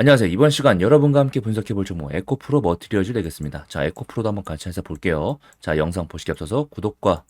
안녕하세요. 이번 시간 여러분과 함께 분석해 볼 종목 에코프로 머티리얼즈 되겠습니다. 자, 에코프로도 한번 같이 해서 볼게요. 자, 영상 보시기 앞서서 구독과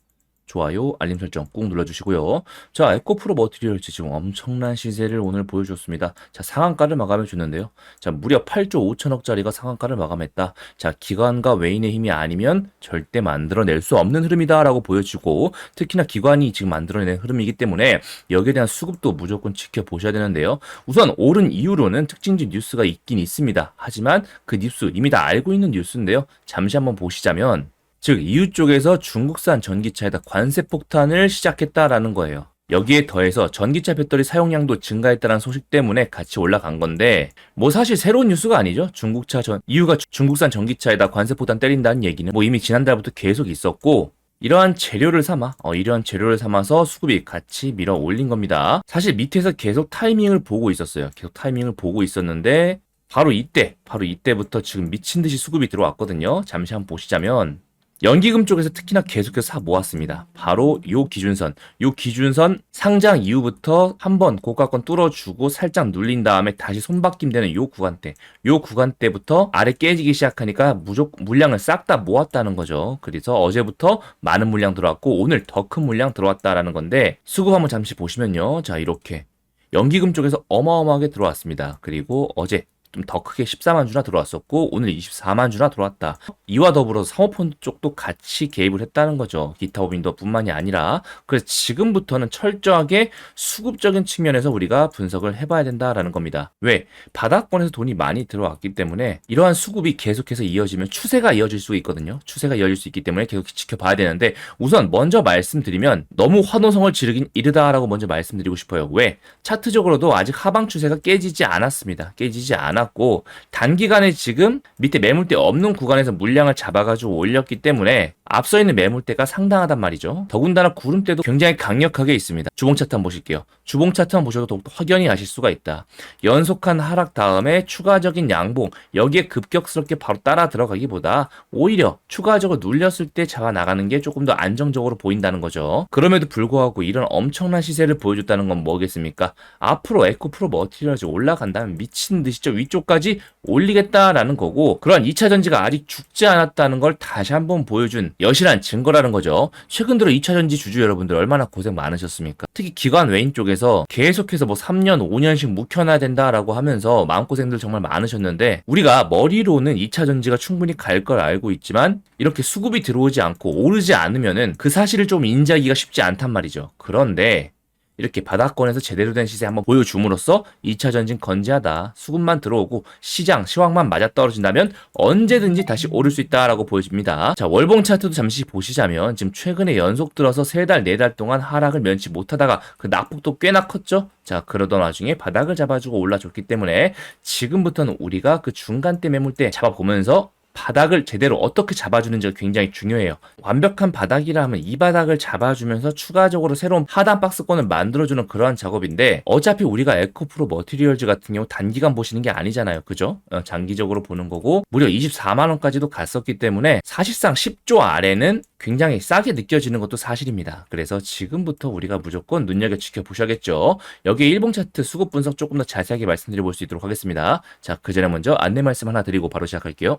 좋아요, 알림 설정 꾹 눌러주시고요. 자, 에코프로 머티리얼즈 지금 엄청난 시세를 오늘 보여줬습니다. 자, 상한가를 마감해 줬는데요. 자, 무려 8조 5천억짜리가 상한가를 마감했다. 자, 기관과 외인의 힘이 아니면 절대 만들어낼 수 없는 흐름이다라고 보여주고 특히나 기관이 지금 만들어낸 흐름이기 때문에 여기에 대한 수급도 무조건 지켜보셔야 되는데요. 우선 오른 이유로는 특징지 뉴스가 있긴 있습니다. 하지만 그 뉴스 이미 다 알고 있는 뉴스인데요. 잠시 한번 보시자면 즉 EU 쪽에서 중국산 전기차에다 관세 폭탄을 시작했다라는 거예요. 여기에 더해서 전기차 배터리 사용량도 증가했다는 소식 때문에 같이 올라간 건데 뭐 사실 새로운 뉴스가 아니죠. 중국차 전 EU가 중국산 전기차에다 관세 폭탄 때린다는 얘기는 뭐 이미 지난달부터 계속 있었고 이러한 재료를 삼아, 어, 이러한 재료를 삼아서 수급이 같이 밀어 올린 겁니다. 사실 밑에서 계속 타이밍을 보고 있었어요. 계속 타이밍을 보고 있었는데, 바로 이때, 바로 이때부터 지금 미친 듯이 수급이 들어왔거든요. 잠시 한번 보시자면, 연기금 쪽에서 특히나 계속해서 사 모았습니다. 바로 요 기준선, 요 기준선 상장 이후부터 한번 고가권 뚫어주고 살짝 눌린 다음에 다시 손바뀜 되는 요 구간대, 요 구간대부터 아래 깨지기 시작하니까 무조건 물량을 싹 다 모았다는 거죠. 그래서 어제부터 많은 물량 들어왔고 오늘 더 큰 물량 들어왔다라는 건데 수급 한번 잠시 보시면요. 자 이렇게 연기금 쪽에서 어마어마하게 들어왔습니다. 그리고 어제 좀 더 크게 14만 주나 들어왔었고 오늘 24만 주나 들어왔다. 이와 더불어서 사모펀드 쪽도 같이 개입을 했다는 거죠. 기타 오빈도뿐만이 아니라 그래서 지금부터는 철저하게 수급적인 측면에서 우리가 분석을 해봐야 된다라는 겁니다. 왜? 바닥권에서 돈이 많이 들어왔기 때문에 이러한 수급이 계속해서 이어지면 추세가 이어질 수 있거든요. 추세가 이어질 수 있기 때문에 계속 지켜봐야 되는데 우선 먼저 말씀드리면 너무 환호성을 지르긴 이르다라고 먼저 말씀드리고 싶어요. 왜? 차트적으로도 아직 하방 추세가 깨지지 않았습니다. 깨지지 않았 고 단기간에 지금 밑에 매물대 없는 구간에서 물량을 잡아가지고 올렸기 때문에 앞서 있는 매물대가 상당하단 말이죠. 더군다나 구름대도 굉장히 강력하게 있습니다. 주봉 차트 한번 보실게요. 주봉 차트 한번 보셔도 더욱더 확연히 아실 수가 있다. 연속한 하락 다음에 추가적인 양봉 여기에 급격스럽게 바로 따라 들어가기보다 오히려 추가적으로 눌렸을 때 잡아 나가는 게 조금 더 안정적으로 보인다는 거죠. 그럼에도 불구하고 이런 엄청난 시세를 보여줬다는 건 뭐겠습니까? 앞으로 에코프로 머티리얼즈 올라간다면 미친 듯이 저 위쪽까지 올리겠다라는 거고 그러한 2차 전지가 아직 죽지 않았다는 걸 다시 한번 보여준 여실한 증거라는 거죠. 최근 들어 2차 전지 주주 여러분들 얼마나 고생 많으셨습니까? 특히 기관 외인 쪽에서 계속해서 뭐 3년, 5년씩 묵혀놔야 된다라고 하면서 마음고생들 정말 많으셨는데 우리가 머리로는 2차 전지가 충분히 갈 걸 알고 있지만 이렇게 수급이 들어오지 않고 오르지 않으면은 그 사실을 좀 인지하기가 쉽지 않단 말이죠. 그런데 이렇게 바닥권에서 제대로 된 시세 한번 보여줌으로써 2차 전진 건재하다. 수급만 들어오고 시장 시황만 맞아 떨어진다면 언제든지 다시 오를 수 있다라고 보여집니다. 자, 월봉 차트도 잠시 보시자면 지금 최근에 연속 들어서 3달, 4달 동안 하락을 면치 못하다가 그 낙폭도 꽤나 컸죠? 자, 그러던 와중에 바닥을 잡아주고 올라줬기 때문에 지금부터는 우리가 그 중간대 매물대 잡아보면서 바닥을 제대로 어떻게 잡아주는지가 굉장히 중요해요. 완벽한 바닥이라 하면 이 바닥을 잡아주면서 추가적으로 새로운 하단 박스권을 만들어주는 그러한 작업인데 어차피 우리가 에코프로 머티리얼즈 같은 경우 단기간 보시는 게 아니잖아요. 그죠? 어, 장기적으로 보는 거고 무려 24만원까지도 갔었기 때문에 사실상 10조 아래는 굉장히 싸게 느껴지는 것도 사실입니다. 그래서 지금부터 우리가 무조건 눈여겨 지켜보셔야겠죠. 여기에 일봉 차트 수급 분석 조금 더 자세하게 말씀드려 볼 수 있도록 하겠습니다. 자, 그 전에 먼저 안내 말씀 하나 드리고 바로 시작할게요.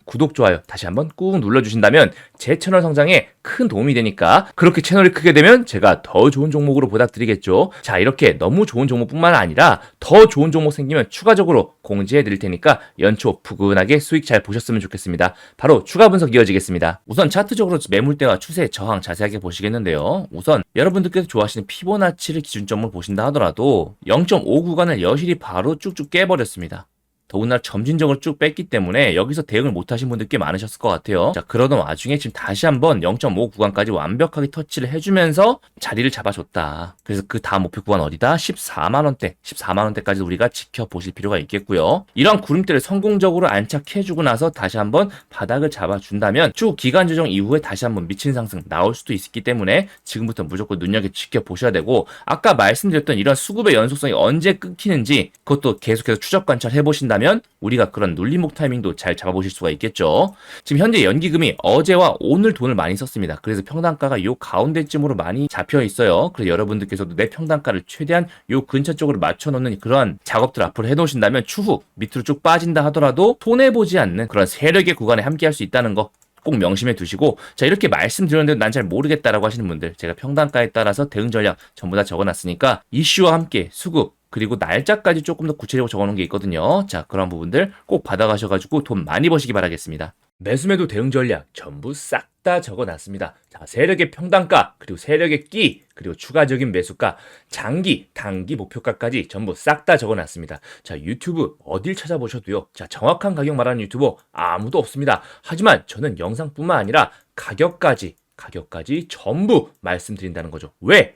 구독, 좋아요 다시 한번 꾹 눌러주신다면 제 채널 성장에 큰 도움이 되니까 그렇게 채널이 크게 되면 제가 더 좋은 종목으로 보답드리겠죠. 자 이렇게 너무 좋은 종목뿐만 아니라 더 좋은 종목 생기면 추가적으로 공지해 드릴 테니까 연초 푸근하게 수익 잘 보셨으면 좋겠습니다. 바로 추가 분석 이어지겠습니다. 우선 차트적으로 매물대와 추세 저항 자세하게 보시겠는데요. 우선 여러분들께서 좋아하시는 피보나치를 기준점으로 보신다 하더라도 0.5 구간을 여실히 바로 쭉쭉 깨버렸습니다. 더군다나 점진적으로 쭉 뺐기 때문에 여기서 대응을 못하신 분들 꽤 많으셨을 것 같아요. 자, 그러던 와중에 지금 다시 한번 0.5 구간까지 완벽하게 터치를 해주면서 자리를 잡아줬다. 그래서 그 다음 목표 구간 어디다? 14만원대, 14만원대까지 우리가 지켜보실 필요가 있겠고요. 이러한 구름대를 성공적으로 안착해주고 나서 다시 한번 바닥을 잡아준다면 쭉 기간 조정 이후에 다시 한번 미친 상승 나올 수도 있기 때문에 지금부터 무조건 눈여겨 지켜보셔야 되고 아까 말씀드렸던 이런 수급의 연속성이 언제 끊기는지 그것도 계속해서 추적 관찰해 보신다면 우리가 그런 눌림목 타이밍도 잘 잡아보실 수가 있겠죠. 지금 현재 연기금이 어제와 오늘 돈을 많이 썼습니다. 그래서 평단가가 요 가운데쯤으로 많이 잡혀 있어요. 그래서 여러분들께서도 내 평단가를 최대한 요 근처 쪽으로 맞춰놓는 그러한 작업들 앞으로 해놓으신다면 추후 밑으로 쭉 빠진다 하더라도 손해보지 않는 그런 세력의 구간에 함께 할 수 있다는 거꼭 명심해 두시고 자 이렇게 말씀드렸는데 난 잘 모르겠다라고 하시는 분들 제가 평단가에 따라서 대응 전략 전부 다 적어놨으니까 이슈와 함께 수급 그리고 날짜까지 조금 더 구체적으로 적어놓은 게 있거든요. 자 그런 부분들 꼭 받아가셔가지고 돈 많이 버시기 바라겠습니다. 매수매도 대응 전략 전부 싹 다 적어놨습니다. 자, 세력의 평단가, 그리고 세력의 끼, 그리고 추가적인 매수가, 장기, 단기 목표가까지 전부 싹 다 적어놨습니다. 자, 유튜브 어딜 찾아보셔도요. 자, 정확한 가격 말하는 유튜버 아무도 없습니다. 하지만 저는 영상뿐만 아니라 가격까지, 가격까지 전부 말씀드린다는 거죠. 왜?